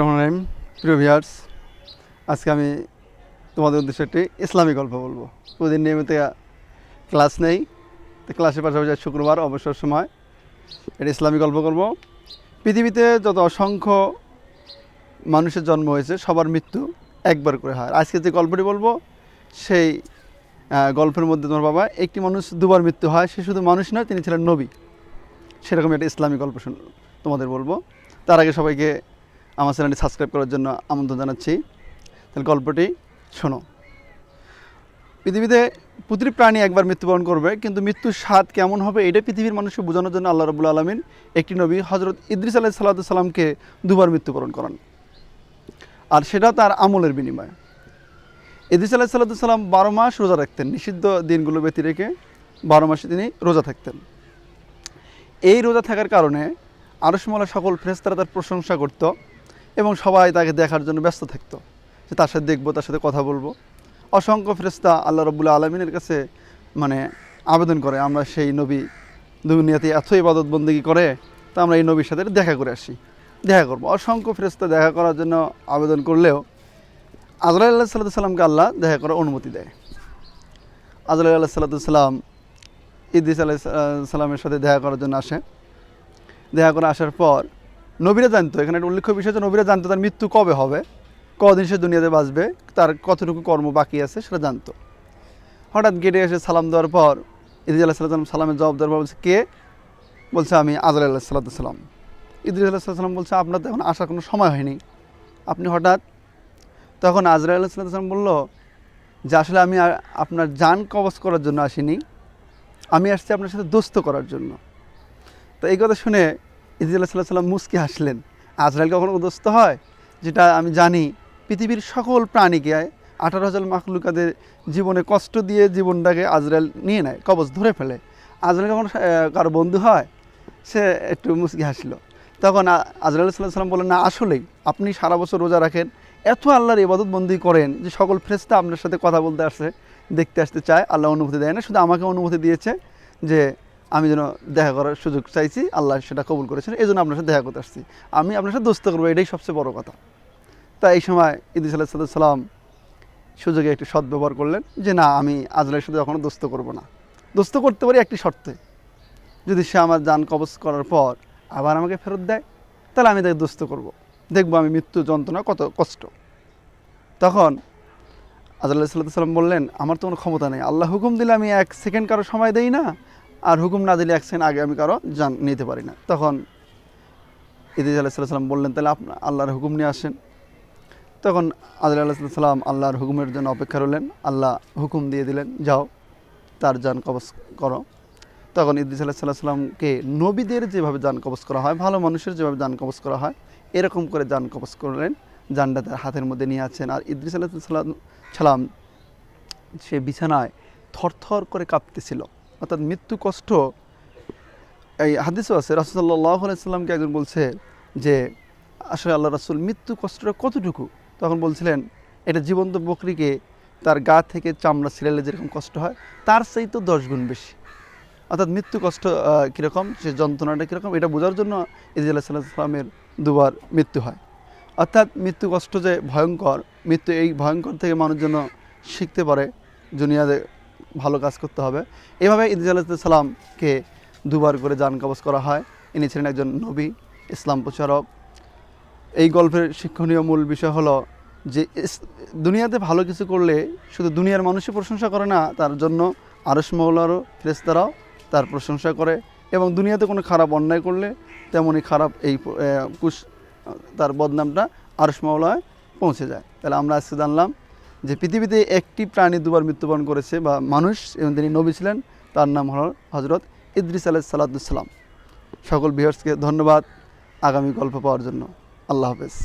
রহমান প্রিয় ভিয়ার্স আজকে আমি তোমাদের উদ্দেশ্যে একটি ইসলামী গল্প বলব। প্রতিদিন নিয়মিত ক্লাস নেই, তো ক্লাসের পাশাপাশি শুক্রবার, অবসর সময়। একটি ইসলামী গল্প করব। পৃথিবীতে যত অসংখ্য মানুষের জন্ম হয়েছে, সবার মৃত্যু একবার করে হয়। আজকে যে গল্পটি বলব, সেই গল্পের মধ্যে তোমার বাবা একটি মানুষ দুবার মৃত্যু হয়, সে শুধু মানুষ নয়, তিনি ছিলেন নবী। সেরকম একটা ইসলামী গল্প তোমাদের বলব। তার আগে সবাইকে আমার চ্যানেলটি সাবস্ক্রাইব করার জন্য আমন্ত্রণ জানাচ্ছি। তাহলে গল্পটি শোনো। পৃথিবীতে প্রতিটি প্রাণী একবার মৃত্যুবরণ করবে, কিন্তু মৃত্যুর স্বাদ কেমন হবে এটা পৃথিবীর মানুষকে বোঝানোর জন্য আল্লাহ রবুল্লা আলমিন একটি নবী হজরত ইদ্রিস আলাহ সাল্লাতামকে দুবার মৃত্যুবরণ করান। আর সেটা তার আমলের বিনিময়ে। ইদ্রিস আলাহ সাল্লাম বারো মাস রোজা রাখতেন। নিষিদ্ধ দিনগুলো ব্যতি রেখে বারো মাসে তিনি রোজা থাকতেন। এই রোজা থাকার কারণে আরসমলা সকল ফ্রেস্তারা তার প্রশংসা করত। এবং সবাই তাকে দেখার জন্য ব্যস্ত থাকতো যে তার সাথে দেখব, তার সাথে কথা বলব। অসংখ্য ফেরেস্তা আল্লাহ রবুল্লা আলমিনের কাছে মানে আবেদন করে, আমরা সেই নবী দুনিয়াতে এত ইবাদত বন্দিগি করে, তা আমরা এই নবীর সাথে দেখা করে আসি, দেখা করব। অসংখ্য ফেরেস্তা দেখা করার জন্য আবেদন করলেও আজরাই আল্লাহ সাল্লাহ সাল্লামকে আল্লাহ দেখা করার অনুমতি দেয়। আজরাই আল্লাহ সাল্লাম ইদ্রিস আলাহ সাল্লামের সাথে দেখা করার জন্য আসে। দেখা করে আসার পর নবীরা জানতো, এখানে একটা উল্লেখ্য বিষয় যে নবীরা জানতো তার মৃত্যু কবে হবে, কদিন সে দুনিয়াতে বাঁচবে, তার কতটুকু কর্ম বাকি আছে সেটা জানতো। হঠাৎ গেটে এসে সালাম দেওয়ার পর ইদ্রিস আল্লাহ সাল্লাম সালামের জবাব দেওয়ার পর বলছে, কে? বলছে, আমি আজর আল্লাহ সাল্লাম ইদ্রিস আল্লাহ সাল্লাম বলছে, আপনার তো এখন আসার কোনো সময় হয়নি। আপনি হঠাৎ তখন আজরা আল্লাহ সাল্লাম বলল, যে আসলে আমি আপনার যান কবজ করার জন্য আসিনি, আমি আসছি আপনার সাথে দোস্ত করার জন্য। তো এই কথা শুনে ইদিল্লাহ সাল্লাহ সাল্লাম মুস্কি হাসলেন। আজরাইল কখনো উদস্ত হয়? যেটা আমি জানি, পৃথিবীর সকল প্রাণীকে আঠারো হাজার মাখলুকাদের জীবনে কষ্ট দিয়ে জীবনটাকে আজরাইল নিয়ে নেয়, কবজ ধরে ফেলে। আজরাইল কখনো কারও বন্ধু হয়, সে একটু মুস্কি হাসলো। তখন আজরাইল সাল্লাহ সাল্লাম বলেন না, আসলেই, আপনি সারা বছর রোজা রাখেন, এত আল্লাহর ইবাদত বন্দি করেন যে সকল ফ্রেস্তা আপনার সাথে কথা বলতে আসে, দেখতে আসতে চায়, আল্লাহ অনুমতি দেয় না, শুধু আমাকে অনুমতি দিয়েছে যে আমি যেন দেখা করার সুযোগ চাইছি, আল্লাহ সেটা কবুল করেছেন এই জন্য আপনার সাথে দেখা করতে আসছি। আমি আপনার সাথে দোস্ত করব, এটাই সবচেয়ে বড় কথা। তা এই সময় ইদিস সাল্লাম সুযোগে একটি সদ্ব্যবহার করলেন যে, না, আমি আজলের সাথে কখনো দোস্ত করব না। দোস্ত করতে পারি একটি শর্তে। যদি সে আমার যান কবজ করার পর আবার আমাকে ফেরত দেয়, তাহলে আমি তাকে দোস্ত করব। দেখব আমি মৃত্যু যন্ত্রণা কত কষ্ট। তখন আজল্লাহ সাল্লাম বললেন, আমার তো কোনো ক্ষমতা নেই। আল্লাহ হুকুম দিলে আমি এক সেকেন্ড কারও সময় দেই না আর হুকুম না দিলে এক আগে আমি কারও জান নিতে পারি না। তখন ইদিজ আল্লাহ সাল্লাম বললেন, তাহলে আপনার আল্লাহর হুকুম নিয়ে আসেন। তখন আজল্লাহ আল্লাহ সাল্লাম আল্লাহর হুকুমের জন্য অপেক্ষা রইলেন। আল্লাহ হুকুম দিয়ে দিলেন, যাও, তার যান কবজ করো। তখন ইদ্রিস আল্লাহ সাল্লাহ সাল্লামকে নবীদের যেভাবে যান কবজ করা হয়, ভালো মানুষের যেভাবে যান কবজ করা হয়, এরকম করে যান কবজ করলেন। যানটা তার হাতের মধ্যে নিয়ে আছেন আর ইদ্রিস আল্লাহ সাল্লাম সে বিছানায় থরথর করে কাঁপতেছিল। অর্থাৎ মৃত্যু কষ্ট, এই হাদিসও আছে রাসুল্লাহ সাল্লামকে একজন বলছে যে, আসলে আল্লাহ রাসুল মৃত্যু কষ্টটা কতটুকু? তখন বলছিলেন, এটা জীবন্ত বকরিকে তার গা থেকে চামড়া ছিলালে যেরকম কষ্ট হয়, তার সেই তো দশ গুণ বেশি। অর্থাৎ মৃত্যু কষ্ট কীরকম, সে যন্ত্রণাটা কীরকম, এটা বোঝার জন্য ইদি আল্লাহ সাল্লাহ সাল্লামের দুবার মৃত্যু হয়। অর্থাৎ মৃত্যু কষ্ট যে ভয়ঙ্কর, মৃত্যু এই ভয়ঙ্কর থেকে মানুষ যেন শিখতে পারে দুনিয়াতে ভালো কাজ করতে হবে। এভাবে ইদিজ আল্লাহ সাল্লামকে দুবার করে যান কবজ করা হয়। ইনি ছিলেন একজন নবী, ইসলাম প্রচারক। এই গল্পের শিক্ষণীয় মূল বিষয় হলো যে দুনিয়াতে ভালো কিছু করলে শুধু দুনিয়ার মানুষই প্রশংসা করে না, তার জন্য আরস মহলারও ফেরেস্তারাও তার প্রশংসা করে এবং দুনিয়াতে কোনো খারাপ অন্যায় করলে তেমনই খারাপ এই কুশ, তার বদনামটা আরস মহলায় পৌঁছে যায়। তাহলে আমরা আজকে জানলাম যে পৃথিবীতে একটি প্রাণী দুবার মৃত্যুবরণ করেছে বা মানুষ, এবং তিনি নবী ছিলেন, তার নাম হল হজরত ইদ্রিস আলাহ সালাদুসাল্লাম সকল বিহার্সকে ধন্যবাদ আগামী গল্প পাওয়ার জন্য। আল্লাহ হাফেজ।